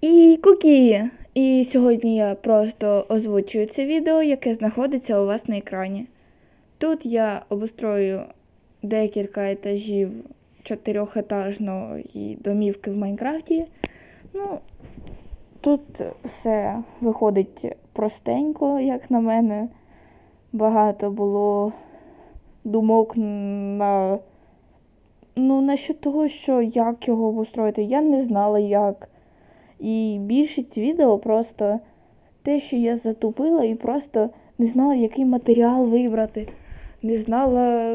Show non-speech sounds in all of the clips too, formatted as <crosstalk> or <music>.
І кукі! І сьогодні я просто озвучую це відео, яке знаходиться у вас на екрані. Тут я обустрою декілька етажів чотирьохетажної домівки в Майнкрафті. Ну, тут все виходить простенько, як на мене. Багато було думок на ну, насчет того, що як його обустроїти. Я не знала як. І більшість відео просто те, що я затупила і просто не знала, який матеріал вибрати. Не знала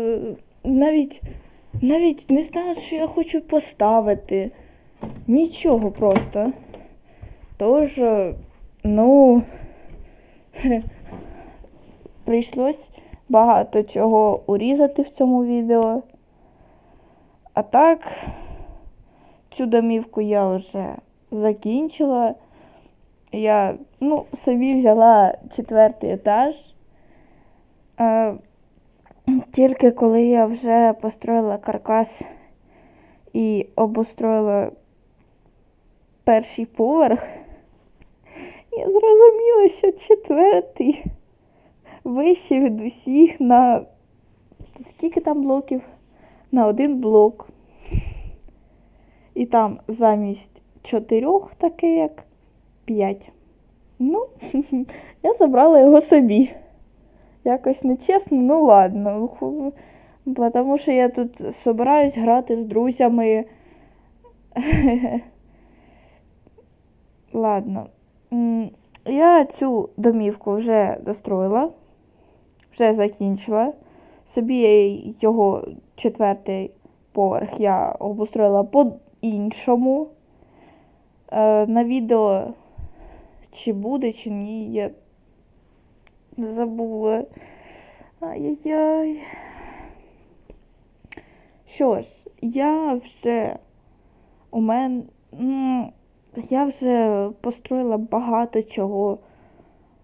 навіть навіть не знала, що я хочу поставити. Нічого просто. Тож, ну, <laughs> прийшлось багато чого урізати в цьому відео. А так, цю домівку я вже закінчила. Я ну, собі взяла четвертий етаж. Е, тільки коли я вже построїла каркас і обустроїла перший поверх, я зрозуміла, що четвертий вищий від усіх на скільки там блоків? На один блок. І там замість чотирьох таке як п'ять. Ну, <laughs> я забрала його собі. Якось нечесно, ну ладно. Тому що я тут собираюсь грати з друзями. <laughs> Ладно. Я цю домівку вже достроїла, вже закінчила. Собі його четвертий поверх я обустроїла по-іншому. Е, на відео чи буде, чи ні, я забула. Ай-яй-яй. Що ж, я вже у мене. Я вже построїла багато чого,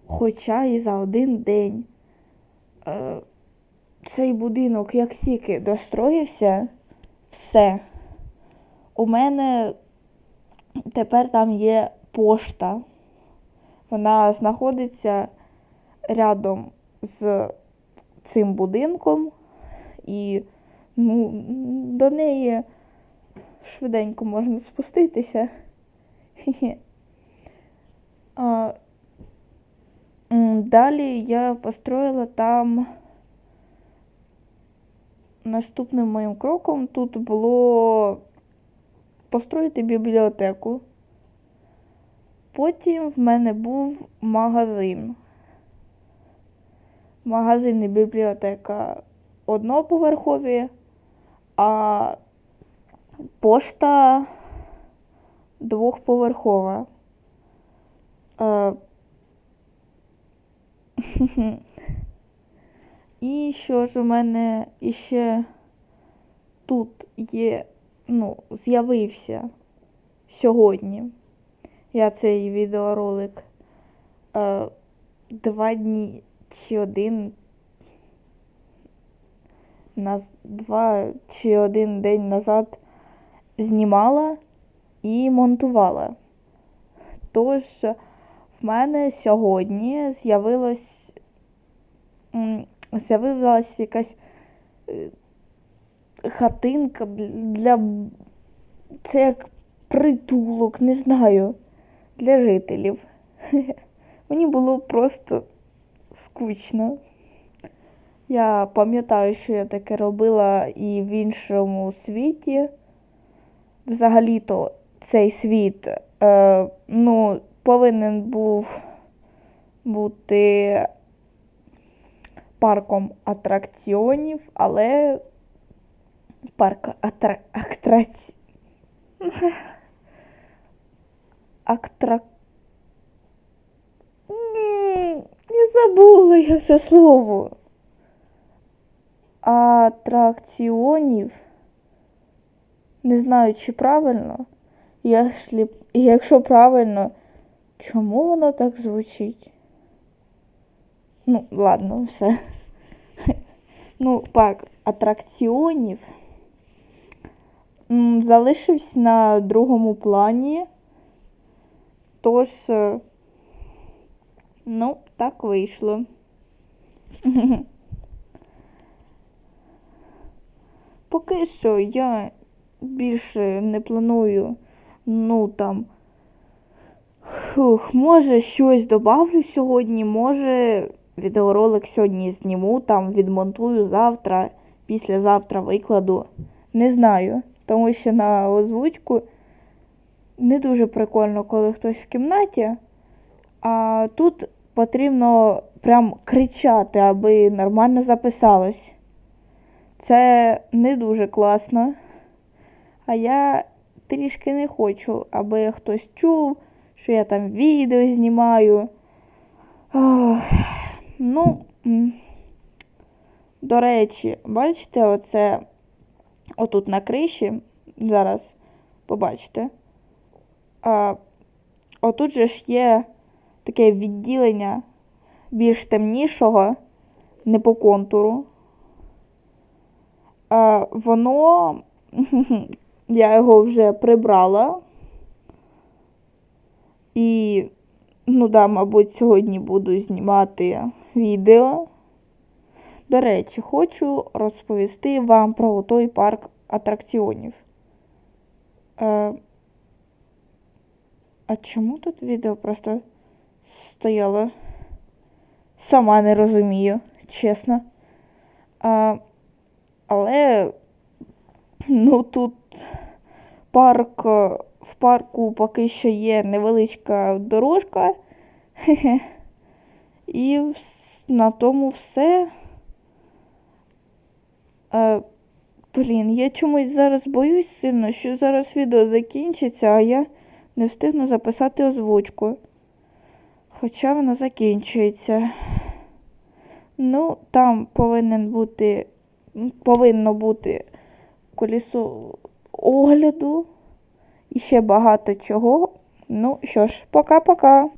хоча і за один день. Е, цей будинок, як тільки достроївся, все. У мене тепер там є пошта. Вона знаходиться рядом з цим будинком і ну, до неї швиденько можна спуститися. <laughs> А, Далі я построїла там наступним моїм кроком тут було построїти бібліотеку. Потім в мене був магазин. Магазин і бібліотека одноповерхові, а пошта двохповерхова. Е, <laughs> і що ж у мене іще тут є, ну, з'явився сьогодні. Я цей відеоролик е, два дні чи один на два чи один день назад знімала і монтувала. Тож в мене сьогодні з'явилось з'явилась якась е, хатинка для це як притулок, не знаю, для жителів. <laughs> Мені було просто скучно. Я пам'ятаю, що я таке робила і в іншому світі. Взагалі-то цей світ е, ну, повинен був бути парком атракціонів, але парк атра... атраці... Актрак... Не забула я це слово. Атракціонів. Не знаю, чи правильно. Якщо, якщо правильно, чому воно так звучить? Ну, ладно, все. Ну, парк атракціонів залишився на другому плані. Тож, е, ну, так вийшло. <laughs> Поки що я більше не планую, ну там. Фух, може щось добавлю сьогодні, може відеоролик сьогодні зніму, там відмонтую завтра, післязавтра викладу. Не знаю, тому що на озвучку не дуже прикольно, коли хтось в кімнаті, а тут потрібно прям кричати, аби нормально записалось. Це не дуже класно. А я трішки не хочу, аби хтось чув, що я там відео знімаю. Ох, ну, до речі, бачите, оце отут на криші, зараз побачите. А, отут же ж є таке відділення більш темнішого, не по контуру. А, воно, <laughs> я його вже прибрала. І, ну да, мабуть, сьогодні буду знімати відео. До речі, хочу розповісти вам про той парк атракціонів. Е, а чому тут відео просто стояло? Сама не розумію, чесно. А, але ну тут парк, в парку поки що є невеличка дорожка. <laughs> І на тому все. Е, блін, я чомусь зараз боюсь сильно, що зараз відео закінчиться, а я не встигну записати озвучку. Хоча воно закінчується. Ну, там повинен бути, повинно бути колесо огляду і ще багато чого. Ну що ж, пока-пока.